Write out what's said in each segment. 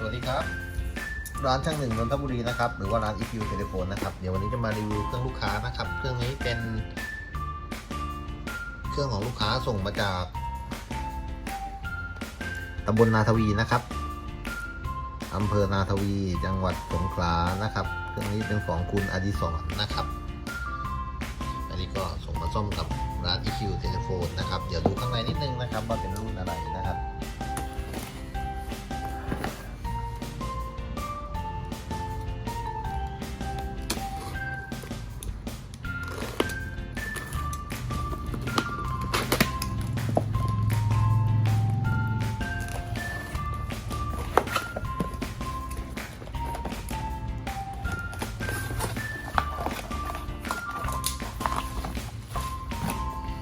สวัสดีครับ ร้านช่างหนึ่งนนทบุรีนะครับ หรือว่าร้าน EQ เทเลโฟนนะครับ เดี๋ยววันนี้จะมารีวิวเครื่องลูกค้านะครับ เครื่องนี้เป็น เครื่องของลูกค้าส่งมาจากตำบลนาทวีนะครับอำเภอนาทวี จังหวัดสงขลานะครับ เครื่องนี้เป็นของคุณอดิศรนะครับ อันนี้ก็ส่งมาซ่อมกับร้าน EQ เทเลโฟนนะครับ เดี๋ยวดูข้างในนิดนึงนะครับว่าเป็นรุ่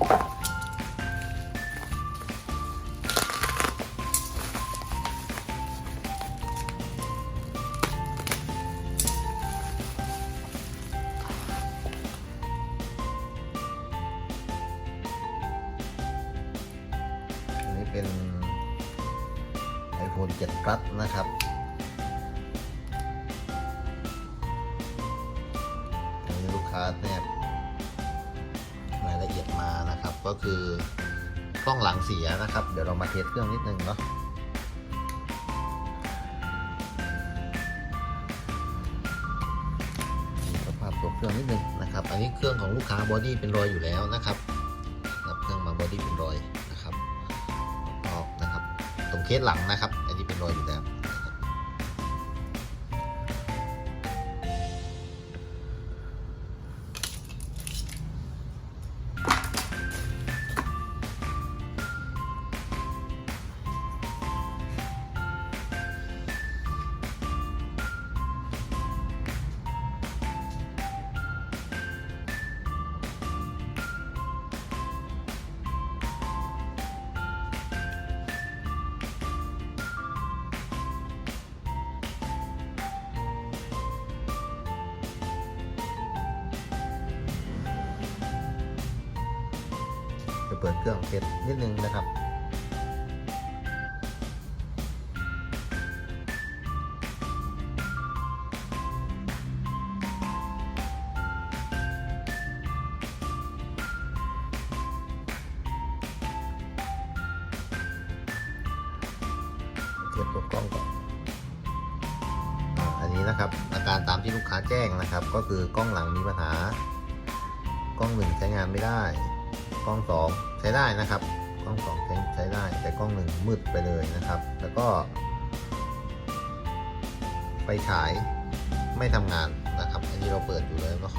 อันนี้เป็น iPhone 7 Plus นะครับอันนี้ลูกค้าแนบ ก็คือกล้องหลังเสียนะครับ เดี๋ยวเรามาเทสเครื่องนิดนึงเนาะสภาพตัวเครื่องนิดนึงนะครับ อันนี้เครื่องของลูกค้าบอดี้เป็นรอยอยู่แล้วนะครับรับเครื่องมาบอดี้เป็นรอยนะครับออกนะครับ ตรงเคสหลังนะครับ อันนี้เป็นรอยอยู่แล้ว จะเปิดเครื่องเทสนิดนึงนะครับเทียบตัวกล้องก่อนอันนี้นะครับ อาการตามที่ลูกค้าแจ้งนะครับ ก็คือกล้องหลังมีปัญหากล้องหนึ่งใช้งานไม่ได้ กล้องสองใช้ได้นะครับ กล้องสองใช้ได้ แต่กล้องหนึ่งมืดไปเลยนะครับ แล้วก็ ไฟฉายไม่ทำงานนะครับ อันนี้เราเปิดอยู่แล้วเนาะ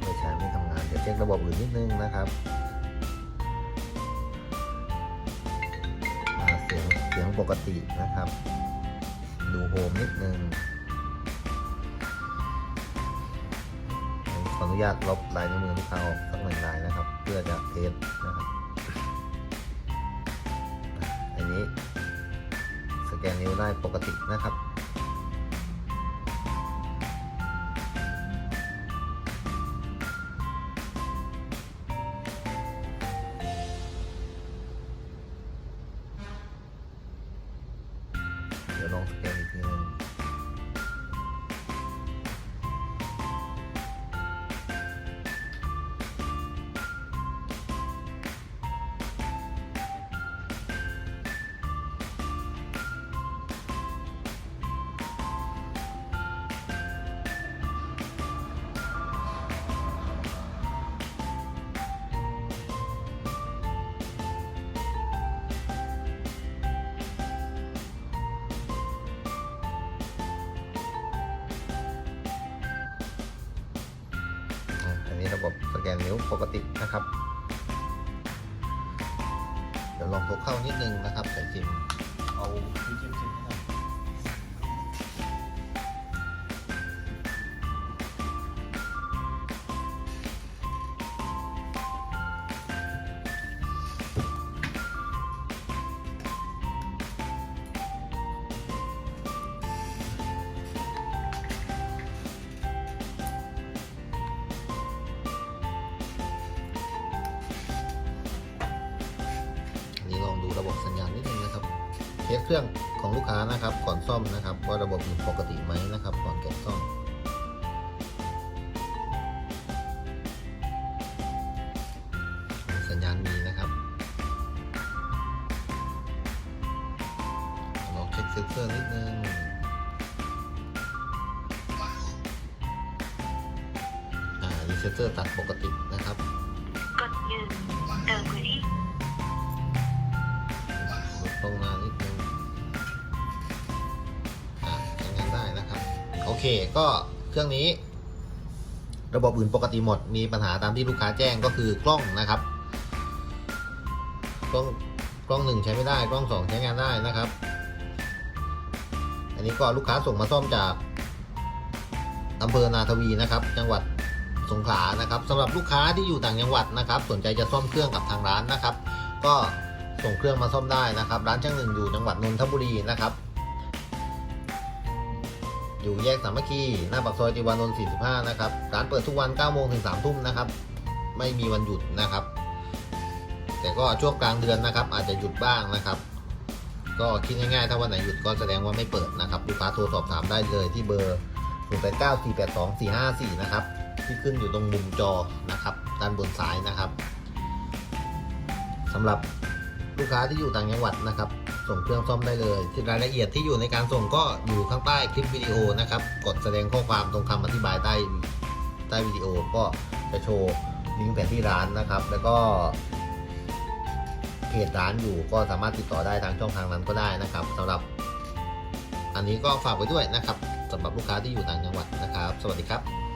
ไฟฉายไม่ทำงาน เดี๋ยวเช็คระบบอื่นนิดนึงนะครับเสียงเสียงปกตินะครับ ดูโฮมนิดนึง นุญาตลบลายนิ้วมือลูกค้าออกสักหนึ่งลายนะครับ เพื่อจะเทสนะครับ อันนี้สแกนนิ้วได้ปกตินะครับ ระบบสแกนนิ้วปกตินะครับ เดี๋ยวลองทุกเข้านิดนึงนะครับใส่ซิมเอาซิมซิม ระบบสัญญาณนิดนึงนะครับสเครื่องของลูกค้านะครับ ก่อนซ่อมนะครับว่าระบบอยู่ปกติไหมนะครับ ก่อนแกะซ่อมสัญญาณมีนะครับลองเช็คเซ็นเซอร์นิดนึงอ่ารีเซนเซอร์ตัดปกตินะครับ กดหนึ่ เค ก็เครื่องนี้ ระบบอื่นปกติหมด มีปัญหาตามที่ลูกค้าแจ้งก็คือกล้องนะครับ กล้องกล้องหนึ่งใช้ไม่ได้ กล้องสองใช้งานได้นะครับ อันนี้ก็ลูกค้าส่งมาซ่อมจากอำเภอนาทวีนะครับ จังหวัดสงขลานะครับสำหรับลูกค้าที่อยู่ต่างจังหวัดนะครับ สนใจจะซ่อมเครื่องกับทางร้านนะครับ ก็ส่งเครื่องมาซ่อมได้นะครับ ร้านช่างหนึ่งอยู่จังหวัดนนทบุรีนะครับ อยู่แยกสามัคคีหน้าปากซอยติวานนท์45 นะครับร้านเปิดทุกวัน9โมงถึง3ทุ่มนะครับ ไม่มีวันหยุดนะครับ แต่ก็ช่วงกลางเดือนนะครับ อาจจะหยุดบ้างนะครับ ก็คิดง่ายๆ ถ้าวันไหนหยุดก็แสดงว่าไม่เปิดนะครับลูกค้าโทรสอบถามได้เลยที่เบอร์0894824454 นะครับ ที่ขึ้นอยู่ตรงมุมจอนะครับ ด้านบนซ้ายนะครับสำหรับลูกค้าที่อยู่ต่างจังหวัดนะครับ ส่งเครื่องซ่อมได้เลยรายละเอียดที่อยู่ในการส่งก็อยู่ข้างใต้คลิปวิดีโอนะครับ กดแสดงข้อความตรงคำอธิบายใต้ใต้วิดีโอก็จะโชว์ลิงก์แผนที่ร้านนะครับ แล้วก็เพจร้านอยู่ก็สามารถติดต่อได้ทางช่องทางนั้นก็ได้นะครับสำหรับ อันนี้ก็ฝากไว้ด้วยนะครับสำหรับลูกค้าที่อยู่ต่างจังหวัดนะครับ สวัสดีครับ